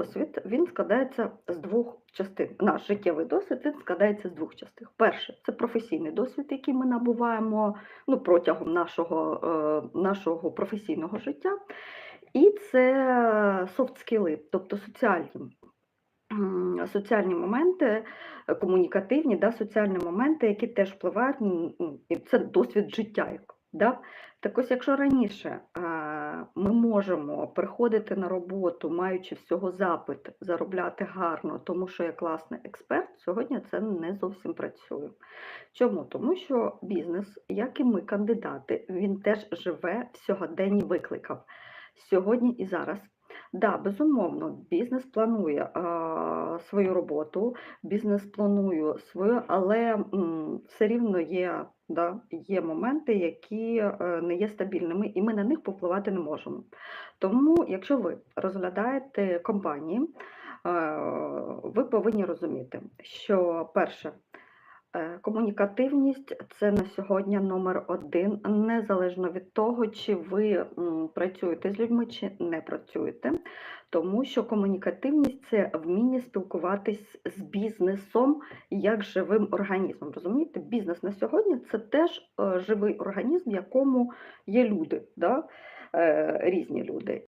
досвід він складається з двох частин. Наш життєвий досвід він складається з двох частин. Перше це професійний досвід, який ми набуваємо ну, протягом нашого, е, нашого професійного життя. І це софт-скіли, тобто соціальні, соціальні моменти, комунікативні, да, соціальні моменти, які теж впливають, це досвід життя. Да? Так ось, якщо раніше е, ми можемо приходити на роботу, маючи всього запит, заробляти гарно, тому що я класний експерт, сьогодні це не зовсім працює. Чому? Тому що бізнес, як і ми, кандидати, він теж живе в сьогоденні викликав. сьогодні і зараз. Да, безумовно, бізнес планує а, свою роботу, бізнес планує свою, але м, все рівно є, да, є моменти, які е, не є стабільними, і ми на них повпливати не можемо. Тому, якщо ви розглядаєте компанії, е, ви повинні розуміти, що перше. Е, Комунікативність це на сьогодні номер один, незалежно від того, чи ви працюєте з людьми, чи не працюєте. Тому що комунікативність це вміння спілкуватись з бізнесом як живим організмом. Розумієте, бізнес на сьогодні це теж е, живий організм, в якому є люди, да? е, різні люди.